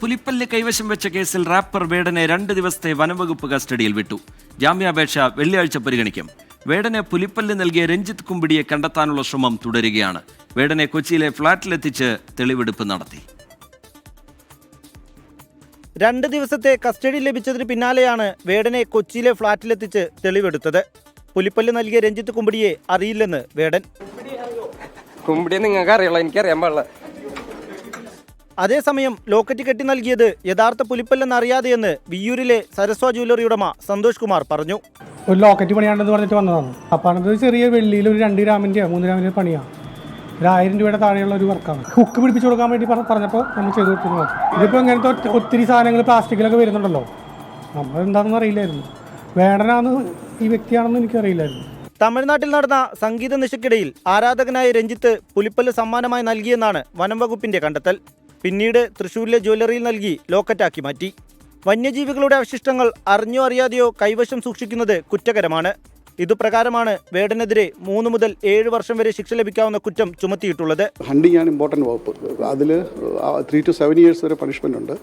പുലിപ്പല്ല് കൈവശം വെച്ച കേസിൽ റാപ്പർ വേടനെ രണ്ട് ദിവസത്തെ വനംവകുപ്പ് കസ്റ്റഡിയിൽ വിട്ടു. ജാമ്യാപേക്ഷ വെള്ളിയാഴ്ച പരിഗണിക്കും. വേടനെ പുലിപ്പല്ല് നൽകിയ രഞ്ജിത്ത് കുമ്പിടിയെ കണ്ടെത്താനുള്ള ശ്രമം തുടരുകയാണ്. വേടനെ കൊച്ചിയിലെ ഫ്ളാറ്റിലെത്തിച്ച് തെളിവെടുപ്പ് നടത്തി. രണ്ട് ദിവസത്തെ കസ്റ്റഡി ലഭിച്ചതിന് പിന്നാലെയാണ് വേടനെ കൊച്ചിയിലെ ഫ്ളാറ്റിലെത്തിച്ച് തെളിവെടുത്തത്. പുലിപ്പല്ല് നൽകിയ രഞ്ജിത്ത് കുമ്പിടിയെ അറിയില്ലെന്ന് വേടൻ. കുമ്പിടി നിങ്ങൾക്ക് അറിയുള്ളൂ എനിക്കറിയാൻ പാടില്ല. അതേസമയം ലോക്കറ്റ് കെട്ടി നൽകിയത് യഥാർത്ഥ പുലിപ്പല്ലെന്ന് അറിയാതെയെന്ന് വിയ്യൂരിലെ സരസ്വ ജ്വല്ലറി ഉടമ സന്തോഷ് കുമാർ പറഞ്ഞു. ഒരു ലോക്കറ്റ് പണിയാണ്ടെന്ന് പറഞ്ഞിട്ട് വന്നതാണ്. അപ്പോൾ അത് ചെറിയ വെള്ളിയിൽ ഒരു രണ്ട് ഗ്രാമിന്റെ മൂന്ന് ഗ്രാമിന്റെ പണിയാണ് ഒരു ആയിരം രൂപയുടെ താഴെയുള്ള ഒരു വർക്കാണ്. ഹുക്ക് പിടിപ്പിച്ച് കൊടുക്കാൻ വേണ്ടി പറഞ്ഞ പറഞ്ഞപ്പോൾ നമ്മൾ ചെയ്ത് കൊടുത്തു ഇതിപ്പോൾ ഇങ്ങനത്തെ ഒത്തിരി സാധനങ്ങൾ പ്ലാസ്റ്റിക്കിലൊക്കെ വരുന്നുണ്ടല്ലോ. നമ്മൾ എന്താണെന്ന് അറിയില്ലായിരുന്നു. വേടനാന്ന് ഈ വ്യക്തിയാണെന്ന് എനിക്കറിയില്ലായിരുന്നു. തമിഴ്നാട്ടിൽ നടന്ന സംഗീത നിശക്കിടയിൽ ആരാധകനായ രഞ്ജിത്ത് പുലിപ്പല്ല് സമ്മാനമായി നൽകിയെന്നാണ് വനം വകുപ്പിന്റെ കണ്ടെത്തൽ. പിന്നീട് തൃശൂരിലെ ജ്വല്ലറിയിൽ നൽകി ലോക്കറ്റാക്കി മാറ്റി. വന്യജീവികളുടെ അവശിഷ്ടങ്ങൾ അറിഞ്ഞോ അറിയാതെയോ കൈവശം സൂക്ഷിക്കുന്നത് കുറ്റകരമാണ്. ഇതുപ്രകാരമാണ് വേടനെതിരെ മൂന്ന് മുതൽ ഏഴ് വർഷം വരെ ശിക്ഷ ലഭിക്കാവുന്ന കുറ്റം ചുമത്തിയിട്ടുള്ളത്. ഹണ്ടിങ് ആണ് ഇമ്പോർട്ടന്റ് വകുപ്പ്. അതിൽ ത്രീ ടു സെവൻ ഇയേഴ്സ് വരെ പണിഷ്മെന്റ് ഉണ്ട്.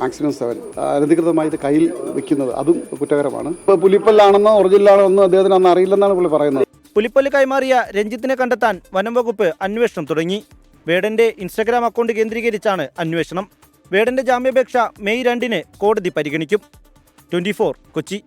മാക്സിമം സെവൻ അനധികൃതമായി ഇത് കയ്യിൽ വെക്കുന്നത് അതും കുറ്റകരമാണ്. ഇപ്പോൾ പുലിപ്പല്ലാണെന്നോ ഒറിജിനലാണോ ഒന്നും അദ്ദേഹത്തിന് അന്ന് അറിയില്ലെന്നാണ് പുള്ളി പറയുന്നത്. പുലിപ്പല്ല് കൈമാറിയ രഞ്ജിത്തിനെ കണ്ടെത്താൻ വനം വകുപ്പ് അന്വേഷണം തുടങ്ങി. വേടന്റെ ഇൻസ്റ്റഗ്രാം അക്കൗണ്ട് കേന്ദ്രീകരിച്ചാണ് അന്വേഷണം. വേടന്റെ ജാമ്യാപേക്ഷ മെയ് രണ്ടിന് കോടതി പരിഗണിക്കും. ട്വന്റി കൊച്ചി.